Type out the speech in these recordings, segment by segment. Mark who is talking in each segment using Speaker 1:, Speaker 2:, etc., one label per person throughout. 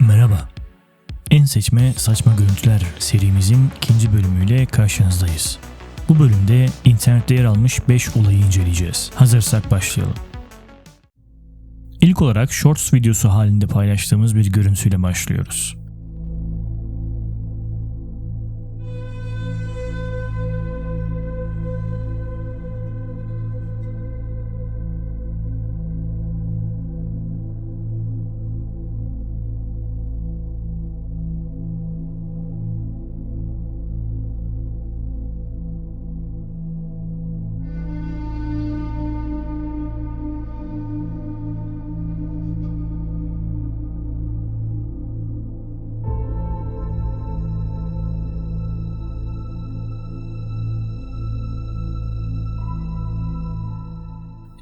Speaker 1: Merhaba. En seçme saçma görüntüler serimizin ikinci bölümüyle karşınızdayız. Bu bölümde internette yer almış 5 olayı inceleyeceğiz. Hazırsak başlayalım. İlk olarak Shorts videosu halinde paylaştığımız bir görüntüyle başlıyoruz.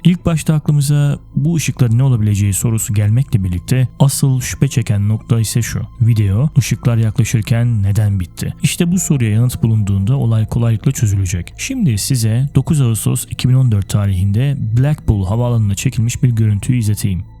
Speaker 1: İlk başta aklımıza bu ışıkların ne olabileceği sorusu gelmekle birlikte asıl şüphe çeken nokta ise şu. Video ışıklar yaklaşırken neden bitti? İşte bu soruya yanıt bulunduğunda olay kolaylıkla çözülecek. Şimdi size 9 Ağustos 2014 tarihinde Blackpool havaalanına çekilmiş bir görüntüyü izleteyim.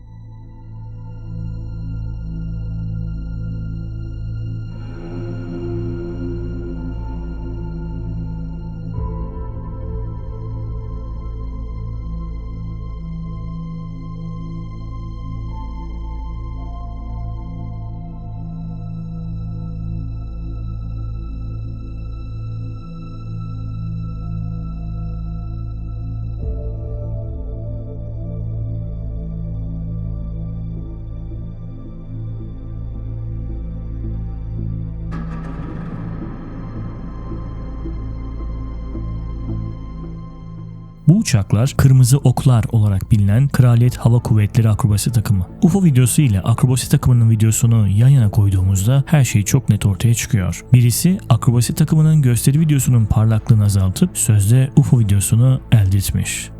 Speaker 1: Bu uçaklar Kırmızı Oklar olarak bilinen Kraliyet Hava Kuvvetleri akrobasi takımı. UFO videosu ile akrobasi takımının videosunu yan yana koyduğumuzda her şey çok net ortaya çıkıyor. Birisi akrobasi takımının gösteri videosunun parlaklığını azaltıp sözde UFO videosunu elde etmiş.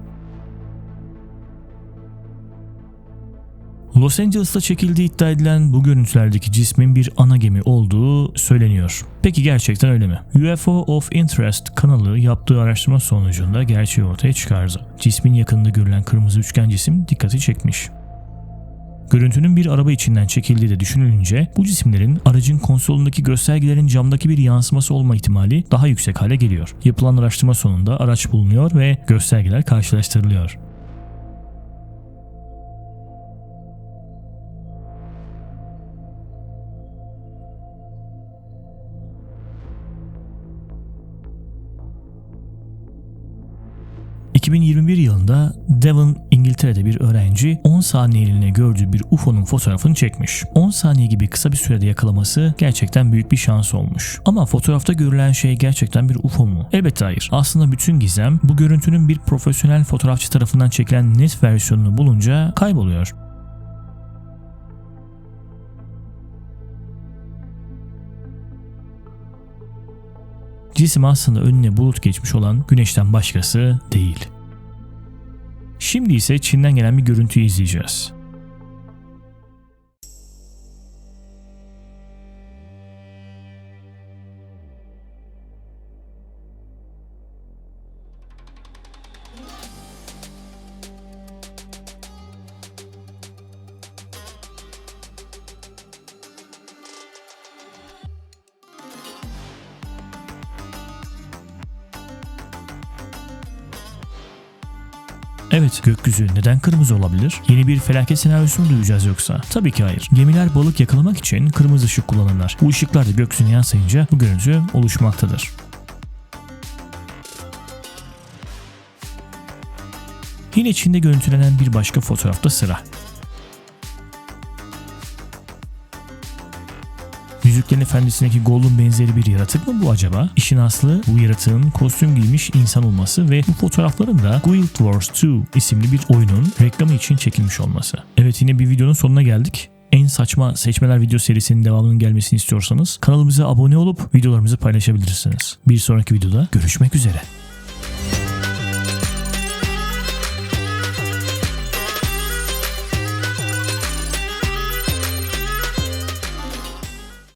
Speaker 1: Los Angeles'ta çekildiği iddia edilen bu görüntülerdeki cismin bir ana gemi olduğu söyleniyor. Peki gerçekten öyle mi? UFO of Interest kanalı yaptığı araştırma sonucunda gerçeği ortaya çıkardı. Cismin yakınında görülen kırmızı üçgen cisim dikkati çekmiş. Görüntünün bir araba içinden çekildiği de düşünülünce bu cisimlerin aracın konsolundaki göstergelerin camdaki bir yansıması olma ihtimali daha yüksek hale geliyor. Yapılan araştırma sonunda araç bulunuyor ve göstergeler karşılaştırılıyor. ...2021 yılında Devon, İngiltere'de bir öğrenci 10 saniyeliğine gördüğü bir UFO'nun fotoğrafını çekmiş. 10 saniye gibi kısa bir sürede yakalaması gerçekten büyük bir şans olmuş. Ama fotoğrafta görülen şey gerçekten bir UFO mu? Elbette hayır. Aslında bütün gizem bu görüntünün bir profesyonel fotoğrafçı tarafından çekilen net versiyonunu bulunca kayboluyor. Cisim aslında önüne bulut geçmiş olan güneşten başkası değil. Şimdi ise Çin'den gelen bir görüntüyü izleyeceğiz. Evet, gökyüzü neden kırmızı olabilir? Yeni bir felaket senaryosu mu duyacağız yoksa? Tabii ki hayır. Gemiler balık yakalamak için kırmızı ışık kullanırlar. Bu ışıklar da gökyüzüne yansıyınca bu görüntü oluşmaktadır. Yine Çin'de görüntülenen bir başka fotoğrafta sıra. Yüzüklerin Efendisi'ndeki Gollum benzeri bir yaratık mı bu acaba? İşin aslı bu yaratığın kostüm giymiş insan olması ve bu fotoğrafların da Guild Wars 2 isimli bir oyunun reklamı için çekilmiş olması. Evet yine bir videonun sonuna geldik. En saçma seçmeler video serisinin devamının gelmesini istiyorsanız kanalımıza abone olup videolarımızı paylaşabilirsiniz. Bir sonraki videoda görüşmek üzere.